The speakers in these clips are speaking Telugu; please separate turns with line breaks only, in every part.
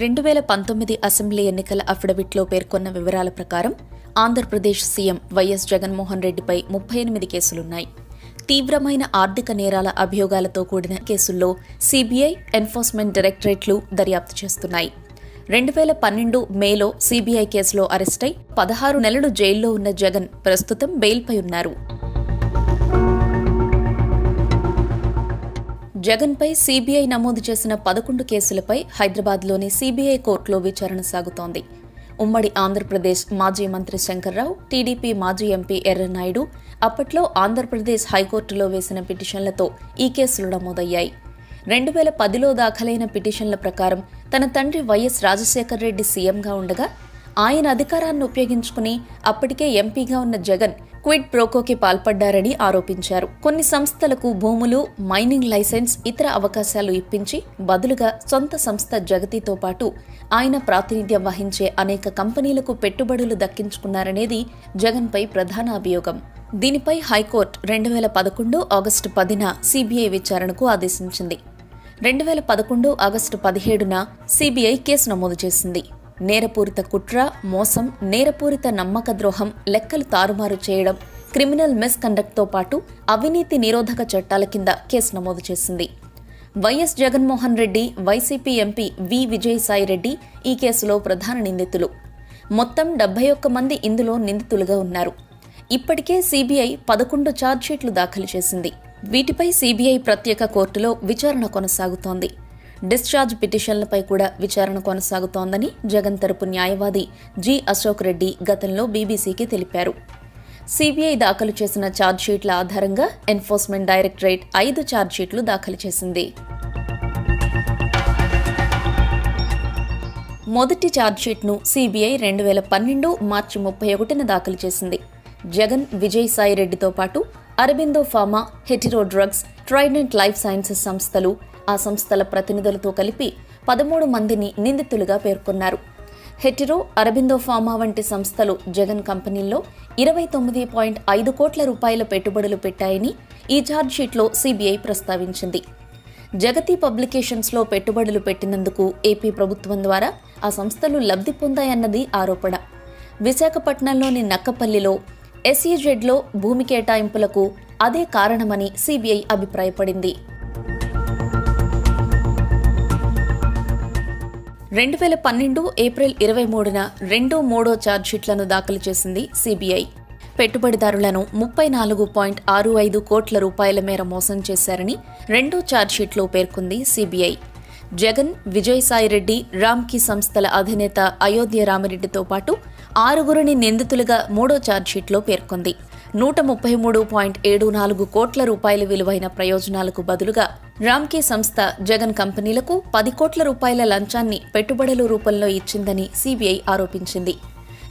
రెండు వేల పంతొమ్మిది అసెంబ్లీ ఎన్నికల అఫిడవిట్లో పేర్కొన్న వివరాల ప్రకారం ఆంధ్రప్రదేశ్ సీఎం వైఎస్ జగన్మోహన్ రెడ్డిపై ముప్పై ఎనిమిది కేసులున్నాయి. తీవ్రమైన ఆర్థిక నేరాల అభియోగాలతో కూడిన కేసుల్లో సీబీఐ ఎన్ఫోర్స్మెంట్ డైరెక్టరేట్లు దర్యాప్తు చేస్తున్నాయి. రెండు వేల పన్నెండు మేలో సీబీఐ కేసులో అరెస్టై పదహారు నెలలు జైల్లో ఉన్న జగన్ ప్రస్తుతం బెయిల్పై ఉన్నారు. జగన్పై సీబీఐ నమోదు చేసిన పదకొండు కేసులపై హైదరాబాద్లోని సీబీఐ కోర్టులో విచారణ సాగుతోంది. ఉమ్మడి ఆంధ్రప్రదేశ్ మాజీ మంత్రి శంకర్రావు టీడీపీ మాజీ ఎంపీ ఎర్రనాయుడు అప్పట్లో ఆంధ్రప్రదేశ్ హైకోర్టులో వేసిన పిటిషన్లతో ఈ కేసులు నమోదయ్యాయి. రెండు వేల పదిలో దాఖలైన పిటిషన్ల ప్రకారం తన తండ్రి వైఎస్ రాజశేఖర్ రెడ్డి సీఎంగా ఉండగా ఆయన అధికారాన్ని ఉపయోగించుకుని అప్పటికే ఎంపీగా ఉన్న జగన్ క్విడ్ ప్రోకోకి పాల్పడ్డారని ఆరోపించారు. కొన్ని సంస్థలకు భూములు మైనింగ్ లైసెన్స్ ఇతర అవకాశాలు ఇప్పించి బదులుగా సొంత సంస్థ జగతితో పాటు ఆయన ప్రాతినిధ్యం వహించే అనేక కంపెనీలకు పెట్టుబడులు దక్కించుకున్నారనేది జగన్పై ప్రధాన అభియోగం. దీనిపై హైకోర్టు రెండు వేల పదకొండు ఆగస్టు పదిన సీబీఐ విచారణకు ఆదేశించింది. రెండు వేల పదకొండు ఆగస్టు పదిహేడున సీబీఐ కేసు నమోదు చేసింది. నేరపూరిత కుట్ర మోసం నేరపూరిత నమ్మక ద్రోహం లెక్కలు తారుమారు చేయడం క్రిమినల్ మిస్కండక్ట్తో పాటు అవినీతి నిరోధక చట్టాల కింద కేసు నమోదు చేసింది. YS Jaganmohan Reddy YCP MP V Vijayasai Reddy ఈ కేసులో ప్రధాన నిందితులు. మొత్తం డెబ్బై ఒక్క మంది ఇందులో నిందితులుగా ఉన్నారు. ఇప్పటికే సీబీఐ పదకొండు ఛార్జ్షీట్లు దాఖలు చేసింది. వీటిపై సీబీఐ ప్రత్యేక కోర్టులో విచారణ కొనసాగుతోంది. డిశ్చార్జ్ పిటిషన్లపై కూడా విచారణ కొనసాగుతోందని జగన్ తరపు న్యాయవాది జి అశోక్ రెడ్డి గతంలో బీబీసీకి తెలిపారు. సిబిఐ దాఖలు చేసిన ఛార్జ్షీట్ల ఆధారంగా ఎన్ఫోర్స్మెంట్ డైరెక్టరేట్ ఐదు ఛార్జ్షీట్లు దాఖలు చేసింది. మొదటి ఛార్జ్షీట్ను సిబిఐ రెండు వేల పన్నెండు మార్చి ముప్పై ఒకటిన దాఖలు చేసింది. జగన్ విజయసాయి రెడ్డితో పాటు Aurobindo pharma Hetero drugs Trident life sciences సంస్థలు ఆ సంస్థల ప్రతినిధులతో కలిపి పదమూడు మందిని నిందితులుగా పేర్కొన్నారు. హెటిరో అరబిందో ఫార్మా వంటి సంస్థలు జగన్ కంపెనీల్లో ఇరవై తొమ్మిది పాయింట్ ఐదు కోట్ల రూపాయల పెట్టుబడులు పెట్టాయని ఈ ఛార్జ్షీట్లో సీబీఐ ప్రస్తావించింది. జగతి పబ్లికేషన్స్లో పెట్టుబడులు పెట్టినందుకు ఏపీ ప్రభుత్వం ద్వారా ఆ సంస్థలు లబ్ధి పొందాయన్నది ఆరోపణ. విశాఖపట్నంలోని నక్కపల్లిలో ఎస్ఈజెడ్లో భూమి కేటాయింపులకు అదే కారణమని సిబిఐ అభిప్రాయపడింది. రెండు వేల పన్నెండు ఏప్రిల్ ఇరవై మూడున రెండు మూడో ఛార్జ్షీట్లను దాఖలు చేసింది సిబిఐ. పెట్టుబడిదారులను ముప్పై నాలుగు పాయింట్ ఆరు ఐదు కోట్ల రూపాయల మేర మోసం చేశారని రెండో ఛార్జ్షీట్లో పేర్కొంది సిబిఐ. జగన్ విజయసాయిరెడ్డి రామ్కీ సంస్థల అధినేత అయోధ్య రామిరెడ్డితో పాటు ఆరుగురిని నిందితులుగా మూడో ఛార్జ్షీట్లో పేర్కొంది. నూట ముప్పై మూడు పాయింట్ ఏడు నాలుగు కోట్ల రూపాయల విలువైన ప్రయోజనాలకు బదులుగా రామ్కీ సంస్థ జగన్ కంపెనీలకు పది కోట్ల రూపాయల లంచాన్ని పెట్టుబడుల రూపంలో ఇచ్చిందని సీబీఐ ఆరోపించింది.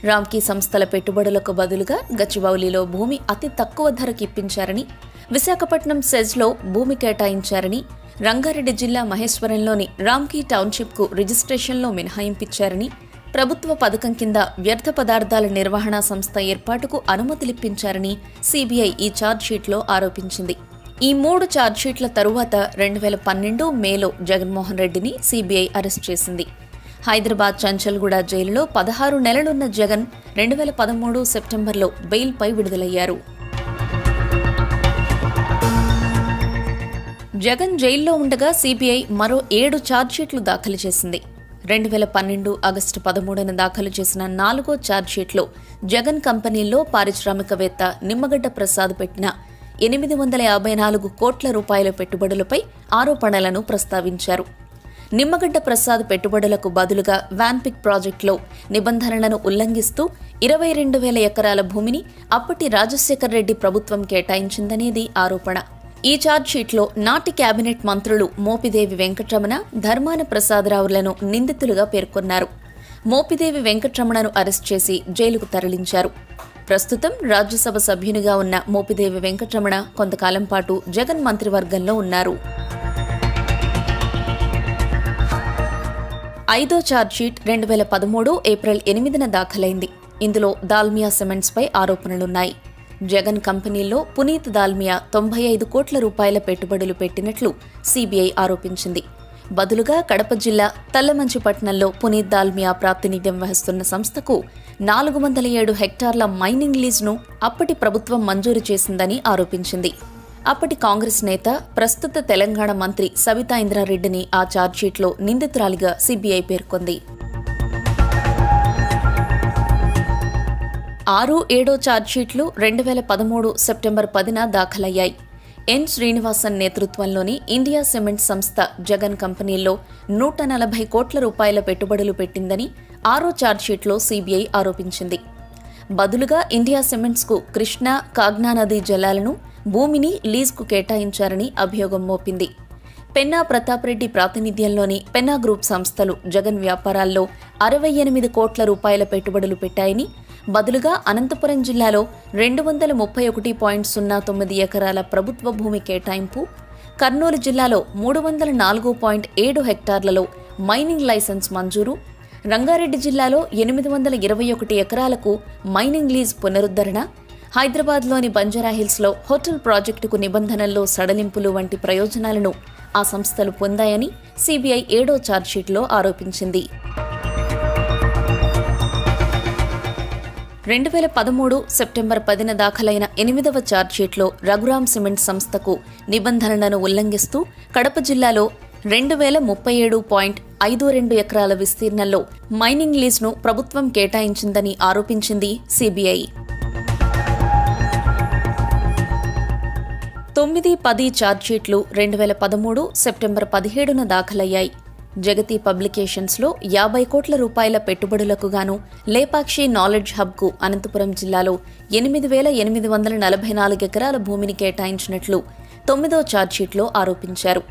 రామ్కీ సంస్థల పెట్టుబడులకు బదులుగా గచ్చిబౌలిలో భూమి అతి తక్కువ ధరకు ఇప్పించారని విశాఖపట్నం సెజ్లో భూమి కేటాయించారని రంగారెడ్డి జిల్లా మహేశ్వరంలోని రామ్కీ టౌన్షిప్కు రిజిస్ట్రేషన్లో మినహాయింపించారని ప్రభుత్వ పథకం కింద వ్యర్థ పదార్థాల నిర్వహణ సంస్థ ఏర్పాటుకు అనుమతులిప్పించారని సీబీఐ ఈ ఛార్జ్షీట్లో ఆరోపించింది. ఈ మూడు ఛార్జ్షీట్ల తరువాత రెండు వేల పన్నెండు మేలో జగన్మోహన్ రెడ్డిని సీబీఐ అరెస్ట్ చేసింది. హైదరాబాద్ చంచల్గూడ జైలులో పదహారు నెలలున్న జగన్ రెండు వేల పదమూడు సెప్టెంబర్లో బెయిల్పై విడుదలయ్యారు. జగన్ జైల్లో ఉండగా సిబిఐ మరో ఏడు ఛార్జ్షీట్లు దాఖలు చేసింది. రెండు వేల పన్నెండు ఆగస్టు పదమూడున దాఖలు చేసిన నాలుగో ఛార్జ్షీట్లో జగన్ కంపెనీల్లో పారిశ్రామికవేత్త నిమ్మగడ్డ ప్రసాద్ పెట్టిన ఎనిమిది వందల యాభై నాలుగు కోట్ల రూపాయల పెట్టుబడులపై ఆరోపణలను ప్రస్తావించారు. నిమ్మగడ్డ ప్రసాద్ పెట్టుబడులకు బదులుగా వ్యాన్పిక్ ప్రాజెక్టులో నిబంధనలను ఉల్లంఘిస్తూ ఇరవై రెండు వేల ఎకరాల భూమిని అప్పటి రాజశేఖర్ రెడ్డి ప్రభుత్వం కేటాయించిందనేది ఆరోపణ. ఈ ఛార్జ్షీట్లో నాటి కేబినెట్ మంత్రులు మోపిదేవి వెంకటరమణ ధర్మాన ప్రసాదరావులను నిందితులుగా పేర్కొన్నారు. మోపిదేవి వెంకటరమణను అరెస్ట్ చేసి జైలుకు తరలించారు. ప్రస్తుతం రాజ్యసభ సభ్యునిగా ఉన్న మోపిదేవి వెంకటరమణ కొంతకాలం పాటు జగన్ మంత్రివర్గంలో ఉన్నారు. ఐదో ఛార్జ్షీట్ రెండు వేల పదమూడు ఏప్రిల్ ఎనిమిదిన దాఖలైంది. ఇందులో దాల్మియా సిమెంట్స్పై ఆరోపణలున్నాయి. జగన్ కంపెనీల్లో పునీత్ దాల్మియా తొంభై ఐదు కోట్ల రూపాయల పెట్టుబడులు పెట్టినట్లు సీబీఐ ఆరోపించింది. బదులుగా కడప జిల్లా తల్లమంచిపట్నంలో పునీత్ దాల్మియా ప్రాతినిధ్యం వహిస్తున్న సంస్థకు నాలుగు వందల ఏడు హెక్టార్ల మైనింగ్ లీజ్ను అప్పటి ప్రభుత్వం మంజూరు చేసిందని ఆరోపించింది. అప్పటి కాంగ్రెస్ నేత ప్రస్తుత తెలంగాణ మంత్రి సవితా ఇంద్రారెడ్డిని ఆ ఛార్జ్షీట్లో నిందితురాలిగా సిబిఐ పేర్కొంది. ఆరు ఏడో ఛార్జ్షీట్లు రెండు వేల పదమూడు సెప్టెంబర్ పదిన దాఖలయ్యాయి. ఎన్. శ్రీనివాసన్ నేతృత్వంలోని ఇండియా సిమెంట్ సంస్థ జగన్ కంపెనీల్లో నూట నలభై కోట్ల రూపాయల పెట్టుబడులు పెట్టిందని ఆరో ఛార్జ్షీట్లో సీబీఐ ఆరోపించింది. బదులుగా ఇండియా సిమెంట్స్కు కృష్ణా కాగ్నా నదీ జలాలను భూమిని లీజ్కు కేటాయించారని అభియోగం మోపింది. పెన్నా ప్రతాప్ రెడ్డి ప్రాతినిధ్యంలోని పెన్నా గ్రూప్ సంస్థలు జగన్ వ్యాపారాల్లో అరవై ఎనిమిది కోట్ల రూపాయల పెట్టుబడులు పెట్టాయని బదులుగా అనంతపురం జిల్లాలో రెండు వందల ముప్పై ఒకటి పాయింట్ సున్నా తొమ్మిది ఎకరాల ప్రభుత్వ భూమి కేటాయింపు కర్నూలు జిల్లాలో మూడు వందల నాలుగు పాయింట్ ఏడు హెక్టార్లలో మైనింగ్ లైసెన్స్ మంజూరు రంగారెడ్డి జిల్లాలో ఎనిమిది వందల ఇరవై ఒకటి ఎకరాలకు మైనింగ్ లీజ్ పునరుద్ధరణ హైదరాబాద్లోని బంజారాహిల్స్లో హోటల్ ప్రాజెక్టుకు నిబంధనల్లో సడలింపులు వంటి ప్రయోజనాలను ఆ సంస్థలు పొందాయని సిబిఐ ఏడో ఛార్జ్షీట్లో ఆరోపించింది. రెండు వేల పదమూడు సెప్టెంబర్ పదిన దాఖలైన ఎనిమిదవ ఛార్జ్షీట్లో రఘురామ్ సిమెంట్ సంస్థకు నిబంధనలను ఉల్లంఘిస్తూ కడప జిల్లాలో రెండు వేల ముప్పై ఏడు పాయింట్ ఐదు రెండు ఎకరాల విస్తీర్ణంలో మైనింగ్ లీజ్ను ప్రభుత్వం కేటాయించిందని ఆరోపించింది సిబిఐ. తొమ్మిది పది ఛార్జ్షీట్లు రెండు వేల పదమూడు సెప్టెంబర్ పదిహేడున దాఖలయ్యాయి. జగతి పబ్లికేషన్స్లో యాభై కోట్ల రూపాయల పెట్టుబడులకు గాను లేపాక్షి నాలెడ్జ్ హబ్కు అనంతపురం జిల్లాలో ఎనిమిది వేల ఎనిమిది వందల నలభై నాలుగు ఎకరాల భూమిని కేటాయించినట్లు తొమ్మిదో ఛార్జ్షీట్లో ఆరోపించారు.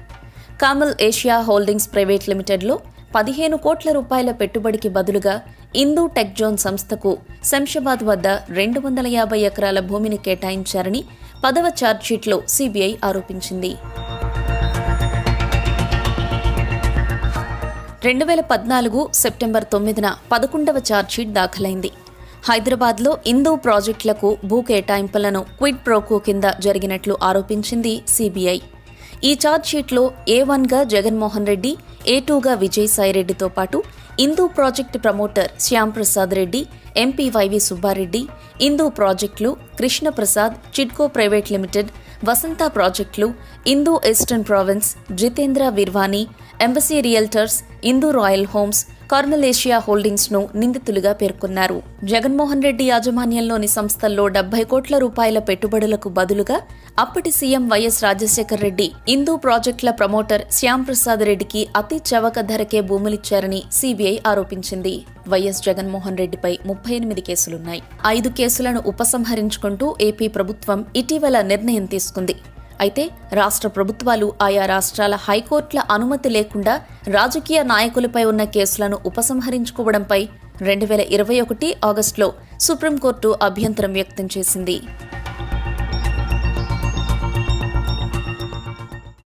కామల్ ఏషియా హోల్డింగ్స్ ప్రైవేట్ లిమిటెడ్లో పదిహేను కోట్ల రూపాయల పెట్టుబడికి బదులుగా ఇందూ టెక్ జోన్ సంస్థకు శంషాబాద్ వద్ద రెండు వందల యాభై ఎకరాల భూమిని కేటాయించారని పదవ ఛార్జ్షీట్లో సిబిఐ ఆరోపించింది. రెండు వేల పద్నాలుగు సెప్టెంబర్ తొమ్మిదిన పదకొండవ ఛార్జ్షీట్ దాఖలైంది. హైదరాబాద్లో ఇందో ప్రాజెక్టులకు భూ కేటాయింపులను క్విడ్ ప్రోకో కింద జరిగినట్లు ఆరోపించింది సిబిఐ ఈ ఛార్జ్షీట్లో ఏ వన్గా జగన్మోహన్ రెడ్డి ఏ టూగా విజయసాయిరెడ్డితో పాటు Indu project promoter Shyamprasad Reddy MP YV Subbareddy Indu ప్రాజెక్టులు కృష్ణప్రసాద్ చిడ్కో ప్రైవేట్ లిమిటెడ్ వసంత ప్రాజెక్టులు Indu eastern province Jitendra Virwani Embassy realtors Indu royal homes Carmel Asia హోల్డింగ్స్ను నిందితులుగా పేర్కొన్నారు. జగన్మోహన్ రెడ్డి యాజమాన్యంలోని సంస్థల్లో డెబ్బై కోట్ల రూపాయల పెట్టుబడులకు బదులుగా అప్పటి సీఎం వైఎస్ రాజశేఖర్ రెడ్డి ఇందూ ప్రాజెక్టుల ప్రమోటర్ శ్యామ్ ప్రసాద్ రెడ్డికి అతి చవక ధరకే భూములిచ్చారని సిబిఐ ఆరోపించింది. వైఎస్ జగన్మోహన్ రెడ్డిపై ముప్పై ఎనిమిది కేసులున్నాయి. ఐదు కేసులను ఉపసంహరించుకుంటూ ఏపీ ప్రభుత్వం ఇటీవల నిర్ణయం తీసుకుంది. అయితే రాష్ట్ర ప్రభుత్వాలు ఆయా రాష్ట్రాల హైకోర్టుల అనుమతి లేకుండా రాజకీయ నాయకులపై ఉన్న కేసులను ఉపసంహరించుకోవడంపై రెండు వేల ఇరవై ఒకటి ఆగస్టులో సుప్రీంకోర్టు అభ్యంతరం వ్యక్తం చేసింది.